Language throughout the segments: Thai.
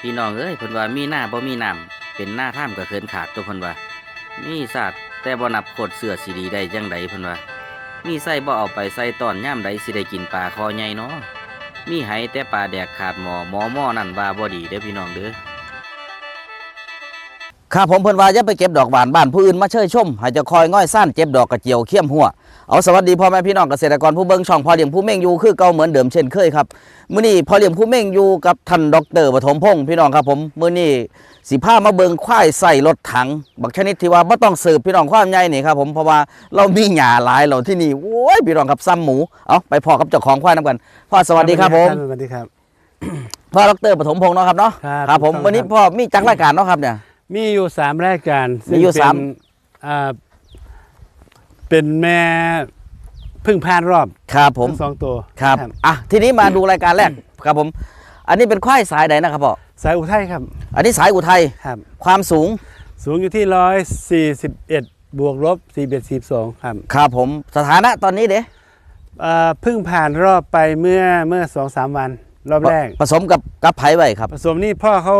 พี่น้องเอ้ยเพิ่นว่ามีหน้าบ่มีน้ำเป็นหน้าท่ามก็เคินขาดตัวเพิ่นว่ามีศาสตร์แต่บ่นับโคตรเสือสีดีได้จังใดเพิ่นว่ามีไส้บ่เอาไปใส่ตอนย่ามใดสิได้กินปลาคอใหญ่เนาะมีไหแต่ปลาแดกขาดหมอหมอหม้อนั่นว่าบ่ดีเด้อพี่น้องเด้อ ครับผมเพิ่นว่าอย่าไปเก็บดอกบานบ้านผู้อื่นมาเชยชมให้เจะคอยง่อยซ่านเก็บดอกกระเจียวเขี้ยมหัวเอาสวัสดีพ่อแม่พี่น้องเกษตรกรผู้เบิ่งช่องพ่อเลี้ยงผู้เม่งอยู่คือเก่าเหมือนเดิมเช่นเคยครับมื้อนี้พ่อเลี้ยงผู้เม่งอยู่กับท่านดอกเตอรปฐมพงศ์พี่น้องครับผมมื้อนี้สิพามาเบิ่งควายใส่รถถังบักชนิดที่ว่าบ่ต้องสืบพี่น้องความใหญ่นี่ครับผมเพราะว่าเรามีหญ้าหลายเราที่นี่โอ้ยพี่น้องครับซ้ำหมูเอาไปพ่อกับเจ้าของควายนํกันพ่อสวัสดีครับผมสวัสดีครับพ่อดอกเตอรปฐมพงศ์เนาะครับเนาะครับครับผมถูกต้องวันนี้ครับพ่อมีจักรายการเนาะครับเนี่ย มีอยู่สามรายการมีอยู่ซึ่งสาม เป็นอ่าเป็นแม่พึ่งพานรอบครับผม ทั้งสองตัวครับ อะ ทีนี้มาดูรายการแรก ครับผม อันนี้เป็นควายสายไหนนะครับพ่อ สายอุทัยครับอันนี้สายอุทัย ครับ ความสูง สูงอยู่ที่ร้อยสี่สิบเอ็ดบวกลบสี่เอ็ดสี่สองครับครับผม สถานะตอนนี้เด้อ่าเพึ่งผ่านรอบไปเมื่อเมื่อสองสามวัน รอบแรก ผสมกับกับไผ่ไว้ครับ ผสมนี่พ่อเขา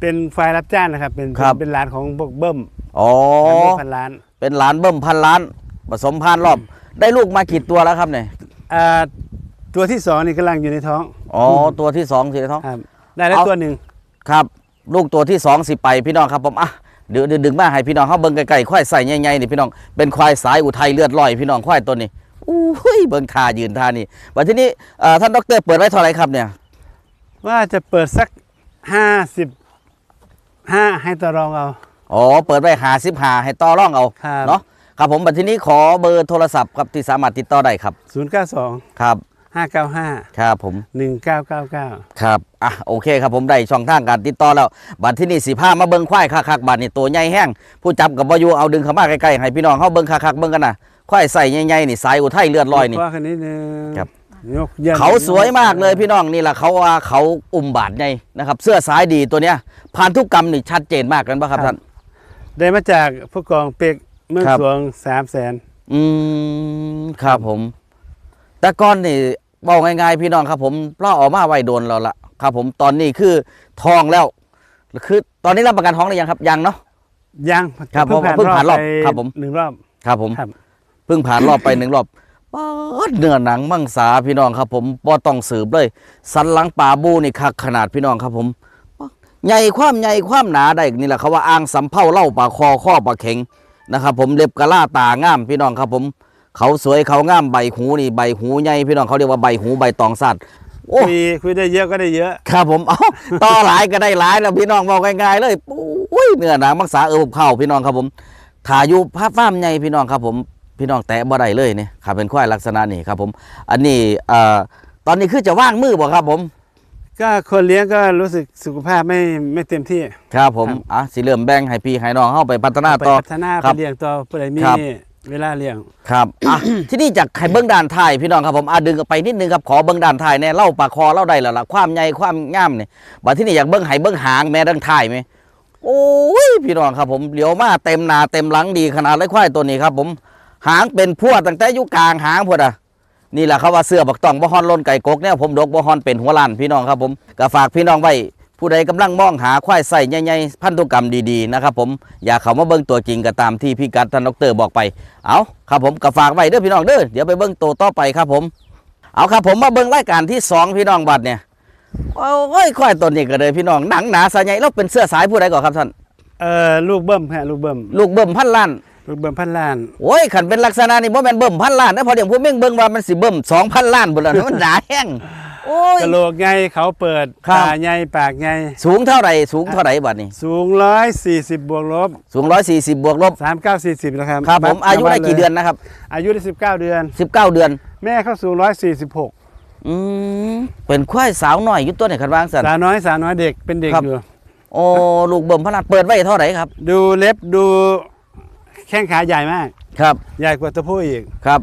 เป็นฝ่ายรับจ้างนะครับ เป็นครับ เป็นร้านของพวกเบิ้มอ๋อ ร้านพวกพันล้านเป็นหลานเบิ่มพันล้าน ผสมพันรอบ ได้ลูกมากี่ตัวแล้วครับเนี่ยอ่าตัวที่สองนี่กำลังอยู่ในท้องอ๋อตัวที่สองสิท้อง ครับได้แล้วเอา ตัวหนึ่งครับ ลูกตัวที่สองสิไปพี่น้องครับผมอะเดี๋ยวเดี๋ยวดึงมาให้พี่น้องเขาเบิ่งไกลๆควายใส่ใหญ่ๆนี่พี่น้องเป็นควายสายอุทัยเลือดลอยพี่น้องควายตัวนี้อุ้ยเบิ่งท่ายืนท่านี่วันที่นี้เอ่อท่านดอกเตอรเปิดไว้เท่าไหร่ครับเนี่ย ว่าจะเปิดสักห้าสิบ ห้าให้ต่อรองเอา อ๋อ เปิดไว้หาสิบหาให้ต่อร่องเอา ครับ เนาะ ครับผมบัดทีนี้ขอเบอร์โทรศัพท์ครับที่สามารถติดต่อได้ครับ ศูนย์เก้าสองครับ ห้าเก้าห้าครับผม หนึ่งเก้าเก้าเก้า ครับ อะ โอเคครับผมได้ช่องทางการติดต่อแล้ว บัดที่นี่สีผ้ามาเบิ้งควายคักๆบัดนี่ตัวใหญ่แห้ง ผู้จับกับบอยูเอาดึงเข้ามาใกล้ๆให้พี่น้องเขาเบิ้งคักๆเบิ้งกันนะควายใส่ใหญ่ๆนี่สายอุทัยเลือดลอยนี่ ว่าคันนี้นึงครับ ยกยี่ยมเขาสวยมากเลยพี่น้องนี่แหละเขาว่าเขาอุ้มบาดใหญ่นะครับ เสื้อสายดีตัวเนี้ย พันธุกรรมนี่ชัดเจนมากกันปะครับ ท่าน ได้มาจากผู้กองเป็กเมืองครับ สวงสามแสนอืมครับผม แต่ก่อนนี่บอกง่ายๆพี่น้องครับ ผมเราออกมาไว้โดนเราละครับ ผมตอนนี้คือทองแล้วคือ ตอนนี้รับประกันท้องหรือยังครับยังเนาะ ยังครับเพราะว่าเพิ่งผ่านรอบไปครับผม หนึ่งรอบ ครับผม ครับ เพิ่งผ่านรอบไปหนึ่งรอบป๊าดเนื้อหนังมังสาพี่น้องครับ ผมบ่ต้องสืบเลย สันหลังปลาบูนี่คักขนาดพี่น้องครับผม ใหญ่ความใหญ่ความหนาได้นี่แหละเขาว่าอ่างสำเภาเล่าปลาคอข้อปลาเข็งนะครับ ผมเล็บกะล่าตางามพี่น้องครับผมเขาสวยเขางามใบหูนี่ใบหูใหญ่พี่น้องเขาเรียกว่าใบหูใบตองสัตว์โอ้คุยคุยได้เยอะก็ได้เยอะ ครับผมเอาต่อหลายก็ได้หลายแล้วพี่น้องบอกง่ายๆเลยอุ้ยเนื้อหนังมังสาเออเข้าพี่น้องครับผมถ่าอยู่ภาพฟ้ามใหญ่พี่น้องครับผมพี่น้องแตะบ่ได้เลยเนี่ยครับเป็นควายลักษณะนี้ครับผม อันนี้เอ่อตอนนี้คือจะว่างมือบ่ครับผม ก็คนเลี้ยงก็รู้สึกสุขภาพไม่ไม่เต็มที่ ครับผมครับอะสิเริ่มแบ่งให้พี่ให้น้องเข้าไปพัฒนาไปต่อพัฒนาครัไปบเลี้ยงต่อเพื่อให้มีครับเวลาเลี้ยงครับอะที่นี่จากไข่เบิ้งด่านไทายพี่น้องครับผมอะดึงไปนิดนึงครับขอเบิ้งด่านไทายแน่เล่าปากคอเล่าได้แล้วล่ะความใหญ่ความงามเนี่ยบัดที่นี่อยากเบิ้งไห้เบิ้งหางแม่ดังไทายไหมโอ้ยพี่น้องครับผมเหลียวมาเต็มหนาเต็มหลังดีขนาดเลยควายตัวนี้ครับ ผมหางเป็นพวดตั้งแต่อยุกลางหางพวดอะ นี่แหละเขาว่าเสื้อบักตองบ่ฮอนล้นไก่กกเนี่ยผมดกบ่ฮอนเป็นหัวล้านพี่น้องครับผมก็ฝากพี่น้องไว้ผู้ใดกำลังมองหาควายใส่ใหญ่ๆพันธุกรรมดีๆนะครับผมอยากเขามาเบิ้งตัวจริงก็ตามที่พี่กัดท่านดอกเตอรบอกไปเอาครับผมก็ฝากไว้เด้อพี่น้องเด้อเดี๋ยวไปเบิ้งตัวต่อไปครับผมเอาครับผมมาเบิ้งรายการที่สองพี่น้องบัดเนี่ยโอ้ยควายตัวนี้ก็เลยพี่น้องหนังหนาสายใหญ่แล้วเป็นเสื้อสายผู้ใดก่อนครับท่านเอ่อลูกเบิ้มฮะลูกเบิ้มลูกเบิ่มพันล้านลูก เบิ้มพันล้านโอ้ยขันเป็นลักษณะนี่บ่แม่นเบิ่มพันล้านนะพอเดี๋ยวผมเม่งเบิ่งว่ามันสิเบิ่มสองพันล้านบุญแล้วนะมันหนาแห้งโอ้ย กระโหลกใหญ่เขาเปิดครับ ตาใหญ่ปากใหญ่สูงเท่าไหร่สูงเท่าไหร่บัดนี้ สูงร้อยสี่สิบบวกลบสูงร้อยสี่สิบบวกลบสามเก้าสี่สิบนะครับครับผมอายุได้กี่เดือนนะครับอายุได้สิบเก้าเดือนสิบเก้าเดือน แม่เขาสูงร้อยสี่สิบหกอืมเป็นควายสาวน้อยอยู่ตัวไหนคันวางสัน สาวน้อยสาวน้อยเด็กเป็นเด็กครับ อยู่ โอ้ลูกเบิ่มพลัดเปิดไว้เท่าไหร่ครับ ดูเล็บดู แข้งขาใหญ่มาก ครับ ใหญ่กว่าตัวผู้อีก ครับ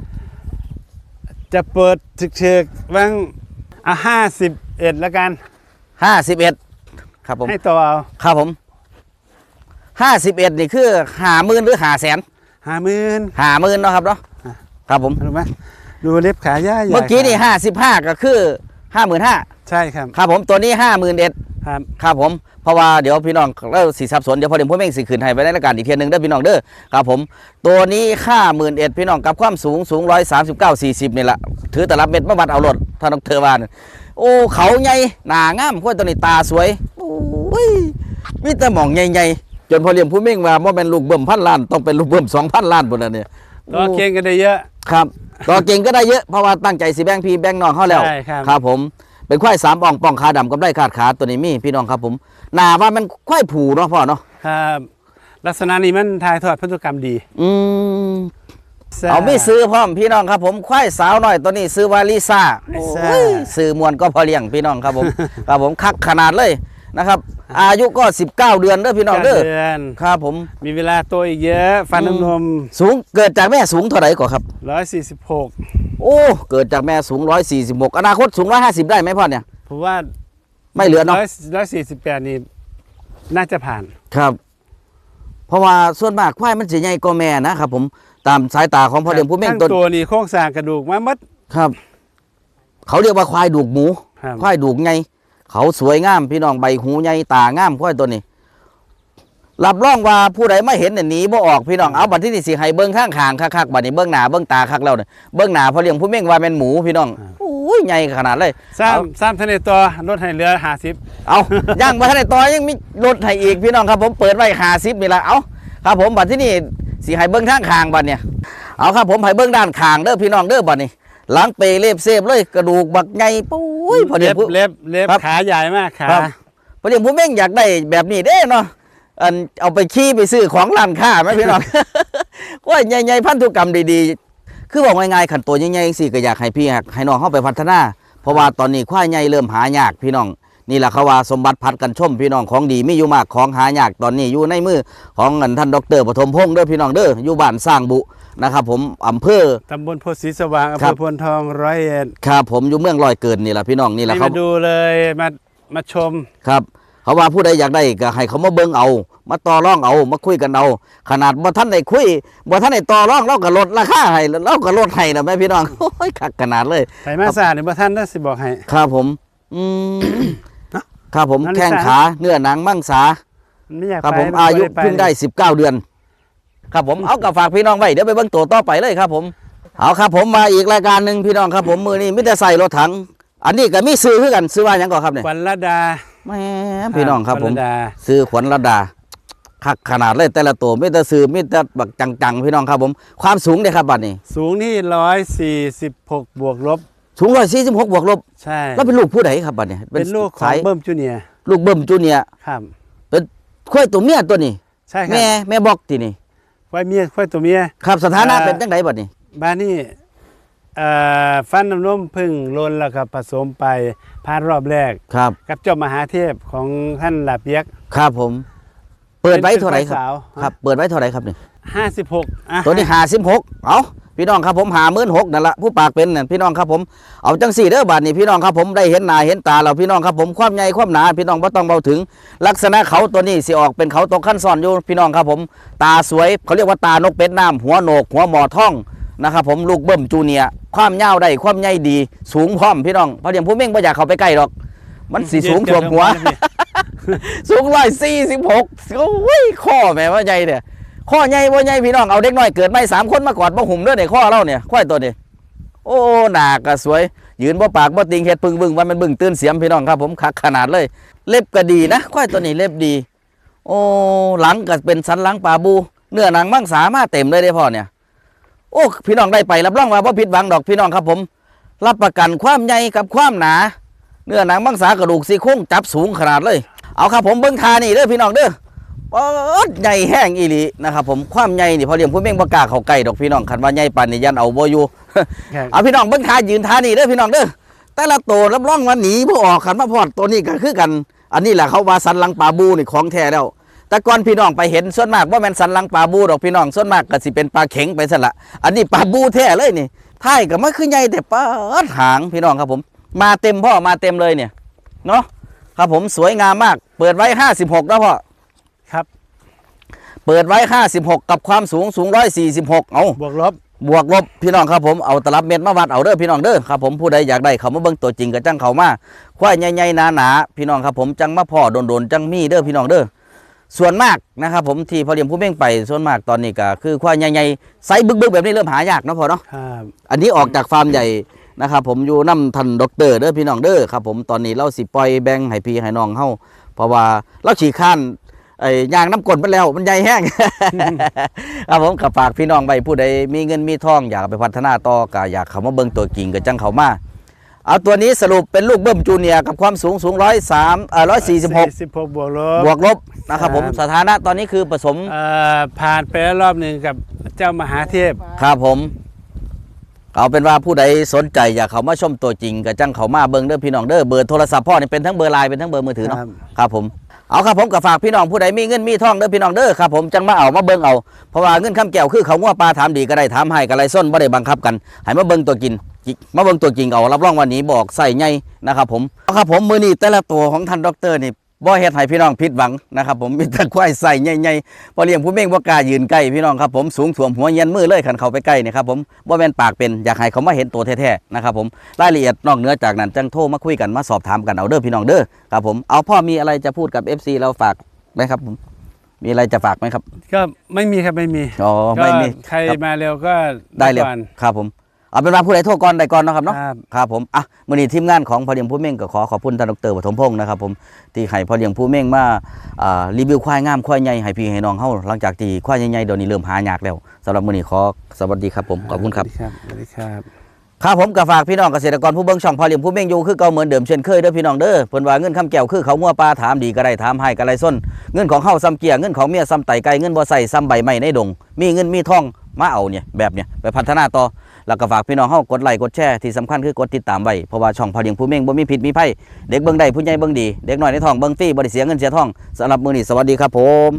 จะเปิดเชิกๆบ้างอะห้าสิบเอ็ดแล้วกัน ห้าสิบเอ็ดครับผมให้ตัวเอาครับผมห้าสิบเอ็ดนี่คือหาหมื่นหรือหาแสนห้าหมื่นหาหมื่นเนาะครับเนาะอะครับผมรู้ไหมดูเล็บขาใหญ่ใหญ่เมื่อกี้นี่ขาห้าสิบห้าก็คือห้าหมื่นห้า ใช่ครับ ครับผมตัวนี้ห้าหมื่นเอ็ดครับ ครับผมเพราะว่าเดี๋ยวพี่น้องเล่าสีสับสนเดี๋ยวพอเดี๋ยวพ่อแม่งสีขืนให้ไปในรายการอีกเทียหนึงเด้อพี่น้องเด้อครับผมตัวนี้ห้าหมื่นเอ็ดพี่น้องกับความสูงสูงร้อยสามสิบเก้าสี่สิบนี่แหละถือแต่ละเม็ดมาบัดเอารถท่านดอกเทอร์วานโอ้เขาใหญ่หนางามคนตัวนี้ตาสวยโอ้ยมีแต่หมองใหญ่ๆจนพอเลี้ยงผู้เม่งว่าว่าเป็นลูกเบิ่มพันล้านต้องเป็นลูกเบิ่มสองพันล้านบนนั้นเนี่ยตัวเก่งกันได้เยอะครับตัวเก่งก็ได้เยอะเพราะว่าตั้งใจสิแบ่งพี่แบ่งน้องเขาแล้วใช่ครับครับผม เป็นควายสามอ่องป่องขาดำกับได้ขาดขาตัวนี้มีพี่น้องครับผมหนาว่ามันควายผูเนาะพ่อเนาะครับลักษณะนี้มันถ่ายทอดพันธุกรรมดี อืมเอาไม่ซื้อพร้อมพี่น้องครับผมควายสาวหน่อยตัวนี้ซื้อว่าลิซ่าลิซ่าโอ้ยซื้อมวนก็พอเลี้ยงพี่น้องครับผมครับผมคักขนาดเลยนะครับ อายุก็ 19 เดือนเด้อพี่น้องเด้อเดือนครับผมมีเวลาตัวอีกเยอะ ฟันน้ำนม สูงเกิดจากแม่สูงเท่าไหร่ก่อนครับร้อยสี่สิบหกโอ้ เกิดจากแม่สูง 146 อนาคตสูง 150 ได้ไหมพ่อเนี่ยผมว่าไม่เหลือเนาะร้อยร้อยสี่สิบแปดนี่ น่าจะผ่านครับ เพราะว่าส่วนมากควายมันสิใหญ่กว่าแม่นะครับผมตามสายตาของพ่อเลี้ยงผู้เม่งทั้ต้นตัวนี่โครงสร้างกระดูกมาหมดครับ เขาเรียกว่าควายดูกหมูครับควายดูกไง เขาสวยงามพี่น้องใบหูใหญ่ตางามควายตัวนี้รับรองว่าผู้ใดไม่เห็นเนี่ยหนีบ่ออกพี่น้องเอาบัดที่นี่สิให้เบิ้งข้างขางคักๆบัดนี้เบิ้งหน้าเบิ้งตาคักแล้วเนี่ยเบิ้งหน้าพ่อเลี้ยงผู้เม่งว่าเป็นหมูพี่น้องโอ้ยใหญ่ขนาดเลยสร้างเอาสร้างทะเลตัวรถให้เรือหาสิบเอาย่างมาทันในต่อยังมีรถให้อีกพี่น้องครับผมเปิดไว้หาซิปนี่ละเอาครับผมบัดที่นี่สีให้เบิ้งทางคางบัดเนี่ยเอาครับผมให้เบิ้งด้านคางเด้อพี่น้องเด้อบัดนี้ หลังเปรเล็บเซฟเลยกระดูกบักไงปุ้ยพอดีเล็บผู้เล็บเล็บครับขาใหญ่มากขาครับพอดีผู้เม่งอยากได้แบบนี้เด้เนาะอันเอาไปขี้ไปซื้อของร้านค้าไหมพี่น้องว่าใหญ่ๆพันธุกรรมดีๆ คือบอกง่ายๆขันตัวใหญ่ๆสิก็อยากให้พี่หักให้น้องเข้าไปพัฒนา เพราะว่าตอนนี้ควายใหญ่เริ่มหายากพี่น้องนี่แหละเขาว่าสมบัติพัดกันชมพี่น้องของดีไม่อยู่มากของหายากตอนนี้อยู่ในมือของเงินท่านดรปฐมพงษ์เด้อพี่น้องเด้ออยู่บ้านสร้างบุ นะครับผมอำเภอตำบลโพธิ์ศรีสว่างอำครัเภอบพลทองร้อยเอ็ดครับผมอยู่เมืองลอยเกินนี่แหละพี่น้องนี่แหละนี่เขามาดูเลยมามาชมครับ เขาว่าผู้ใดอยากได้ก็ให้เขามาเบิ่งเอา มาต่อรองเอามาคุยกันเอาขนาดบ่ท่านได้คุยบ่ท่านได้ต่อรองเราก็ลดราคาให้เราก็ลดให้นะแม่พี่น้องโอ้ยคักขนาดเลยไถมาสาเนี่ยบ่ท่านน่าสิบอกให้ครับผมอืมครับผมอันนี้แข้งสาขาเนื้อหนังมังสามันไม่อยากครับไปผมนอายุบ่ปเพิ่งได้ 19 เดือน ครับผมเอากับฝากพี่น้องไว้เดี๋ยวไปเบิ่งตัวต่อไปเลยครับ ผมเอาครับ ผมมาอีกรายการหนึ่งพี่น้องครับ ผมมือนี้มิแต่ใส่รถถัง อันนี้ก็มีซื้อคือกันซื้อว่าหยังก่อนครับเนี่ยขวัญระดาแหม่พี่น้องครับขผวัญมระดา ซื้อขวัญระดาคักขนาดเลยแต่ละตัวไม่แต่ซื้อไม่แต่บักจังๆ พี่น้องครับผม ความสูงเนี่ยครับบัดนี้สูงนี่ร้อยสี่สิบหกบวกลบ สูงร้อยสี่สิบหกบวกลบ ใช่ แล้วเป็นลูกผู้ใดครับบัดนี้เป็นลูกขอสางยเบิ้มจูเนียร์ลูกเบิ่มจูเนียร์ครับควายตัวเมียตัวนี้ ใช่ครัแม่แม่บอกทีนี่ ควายเมียควายตัวเมีย ครับสถานะเอ่อเป็นจังไดบัดนี้บ้านนี่เอ่อฟันน้ำนมพึ่งลนแล้วครับผสมไปพานรอบแรกครับ กับเจ้ามหาเทพของท่านหลาเปียกครับผม เปิดไว้เท่าไหร่ครับสาวครับ เปิดไว้เท่าไหร่ครับนี่ห้าสิบหกอะตัวนี้หาสิบหกเอา พี่น้องครับผมหาหมื่นหกนั่นละผู้ปากเป็นนั่นพี่น้องครับผมเอาจังสี่เด้อบาทนี่พี่น้องครับผมได้เห็นหน้าเห็นตาเราพี่น้องครับผมความใหญ่ความหนาพี่น้องบ่ต้องเบาถึง ลักษณะเขาตัวนี้สิออกเป็นเขาตกขั้นซ้อนอยู่พี่น้องครับผม ตาสวยเขาเรียกว่าตานกเป็ดน้ำหัวโหนก หัวหมอท่องนะครับผมลูกเบิ่มจูเนียร์ความยาวได้ความใหญ่ดี สูงพร้อมพี่น้องเพราะเดี๋ยวผู้เม่งไม่อยากเข้าไปใกล้หรอก มันสีสูงท่วมหัว สูงร้อยสี่สิบหกโอ้ยข้อแม่ว่าใหญ่เนี่ย ข้อใหญ่ว่ใหญ่พี่น้องเอาเด็กน้อยเกิดไม่สามคนมากอดบ่หุ่มเด้อเนี่ยข้อเราเนี่ยควายตัวนี้โอ้หนากะสวย ยืนบ่ปากบ่ติงเฮ็ดพึ่งบึ้งว่ามันบึ้งตื่นเสียมพี่น้องครับผมคักขนาดเลย เล็บก็ดีนะควายตัวนี้เล็บดี โอ้หลังก็เป็นสันหลังปลาบู เนื้อหนังมังสามาเต็มเลยเด้พ่อเนี่ยโอ้พี่น้องได้ไปรับรองว่าบ่ผิดหวังดอกพี่น้องครับผม รับประกันความใหญ่กับความหนา เนื้อหนังมังสากระดูกซี่โครงจับสูงขนาดเลย เอาครับผมเบิ้งทานี่เด้อพี่น้องเด้อ ปอดใหญ่แห้งอีหลีนะครับผมความใหญ่นี่พอเลี้ยงผู้เม่งประกล้าเข้าใกล้ดอกพี่น้องคันว่าใหญ่ปานนี่ยันเอาบ่อยู่ครับเอาพี่น้องเบิ้งทายืนทานี่เด้อพี่น้องเด้อแต่ละตัวรับรองว่าหนีผู้ออกขันมาพอดตัวนี้ก็คือกัน อันนี้แหละเขาว่าสันหลังปลาบูนี่ของแท้แล้วแต่ก่อนพี่น้องไปเห็นส่วนมากว่าแม่นสันหลังปลาบูดอกพี่น้องส่วนมากก็สิเป็นปลาเข็งไปซะละอันนี้ปลาบูแท้เลยนี่ท้ายก็ไม่คือใหญ่แต่ปลาดหางพี่น้องครับผม มาเต็มพ่อมาเต็มเลยเนี่ยเนาะครับผมสวยงามมาก เปิดไว้ 56 แล้วพ่อครับ เปิดไว้ 56 กับความสูงสูง 146 เอาบวกลบบวกลบพี่น้องครับผมเอาตลับเม็ดมาวัดเอาเด้อพี่น้องเด้อครับผมผู้ใดอยากได้เขามาเบิ่งตัวจริงก็จังเขามาควายใหญ่ๆหนาๆพี่น้องครับผมจังมาพ่อโดนๆจังมีเด้อพี่น้องเด้อส่วนมากนะครับผมที่พอเลี้ยงผู้เม่งไปส่วนมากตอนนี้ก็คือควายใหญ่ๆไซส์บึกๆแบบนี้เริ่มหายากเนาะพอเนาะครับอันนี้ออกจากฟาร์มใหญ่นะครับผมอยู่น้ำทันด็อกเตอร์เด้อพี่น้องเด้อครับผมตอนนี้เราสิปล่อยแบ่งให้พี่ให้น้องเฮาเพราะว่าเราฉีกข้าน ไอ้ยางน้ำกลนไปแล้วมันใหญ่แห้ง ครับผมกับฝากพี่น้องไปผู้ใดมีเงินมีทองอยากเอาไปพัฒนาต่อก็อยากเข้ามาเบิ่งตัวกิ่งก็จังเขามาเอาตัวนี้สรุปเป็นลูกเบิ้มจูเนียร์กับความสูงสูงร้อยสามเอ่อร้อยสี่สิบหกสิบหกบวกลบบวกลบนะครับผมครับสถานะตอนนี้คือผสมเอ่อผ่านไปแล้วรอบหนึ่งกับเจ้ามหาเทพครับผม เอาเป็นว่าผู้ใดสนใจอยากเขามาชมตัวจริงก็จังเขามาเบิ่งเด้อพี่น้องเด้อเบอร์โทรศัพท์พ่อนี่เป็นทั้งเบอร์ไลน์เป็นทั้งเบอร์มือถือเนาะครับครับผม เอาครับผมก็ฝากพี่น้องผู้ใดมีเงินมีทองเด้อพี่น้องเด้อครับผมจังมาเอามาเบิ่งเอาเพราะว่าเงินคำแก้วคือเขาง้วปลาถามดีก็ได้ถามให้ก็ไรส้นบ่ได้บังคับกันให้มาเบิ่งตัวกินมาเบิ่งตัวจริงเอารับรองวันนี้บอกใส่ไงนะครับผมเอาครับผมมือนี้แต่ละตัวของท่านดอกเตอรนี่ บ่เฮ็ดให้พี่น้องผิดหวังนะครับผมมีแต่ควายใส่ใหญ่ๆพอเลี้ยงผู้เม่งบ่กล้ายืนใกล้พี่น้องครับผมสูงถ่วมหัวเย็นมือเลยคันเข้าไปใกล้นี่ครับผมบ่แม่นปากเป็นอยากให้เขามาเห็นตัวแท้ๆนะครับผมรายละเอียดนอกเหนือจากนั้นจังโทรมาคุยกันมาสอบถามกันเอาเด้อพี่น้องเด้อครับผมเอาพ่อมีอะไรจะพูดกับ FC เราฝากไหมครับผมมีอะไรจะฝากไหมครับ ก็ไม่มีครับไม่มีอ๋อไม่มีก็ใครครับมาเร็วก็ได้เลยก่อนครับผม เอาเป็นว่าผู้ใดโทรก่อนได้ก่อนเนาะครับเนาะครับ ครับผมอะมื้อนี้ทีมงานของพอเลี้ยงผู้เม่งก็ขอขอบคุณท่านดรปฐมพงศ์นะครับผมที่ให้พอเลี้ยงผู้เม่งมาอ่ารีวิวควายงามควายใหญ่ให้พี่ให้น้องเฮาหลังจากที่ควายใหญ่ๆเดี๋ยวนี้เริ่มหายากแล้วสำหรับมื้อนี้ขอสวัสดีครับผมขอบคุณครับ สวัสดีครับ ครับผมก็ฝากพี่น้องเกษตรกรผู้เบิ่งช่องพอเลี้ยงผู้เม่งอยู่คือเก่าเหมือนเดิมเช่นเคยเด้อพี่น้องเด้อเพิ่นว่าเงินคำแก้วคือเขางัวปลาถามดีก็ได้ถามให้ก็ไรส้น เงินของเฮาซ้ำเกียร์เงินของเมียซ้ำไตไก่เงินบ่ใส่ซ้ำใบไม้ในดง มีเงินมีทองมาเอาเนี่ยแบบเนี่ยไปพัฒนาต่อ แล้วก็ฝากพี่น้องเฮากดไลค์กดแชร์ที่สำคัญคือกดติดตามไว้เพราะว่าช่องพอเลี้ยงผู้เม่งบ่มีผิดมีไผ่เด็กเบิ่งได้ผู้ใหญ่เบิ่งดีเด็กน้อยในท้องเบิ่งฟรีบ่ได้เสียเงินเสียทองสำหรับมื้อนี้สวัสดีครับผม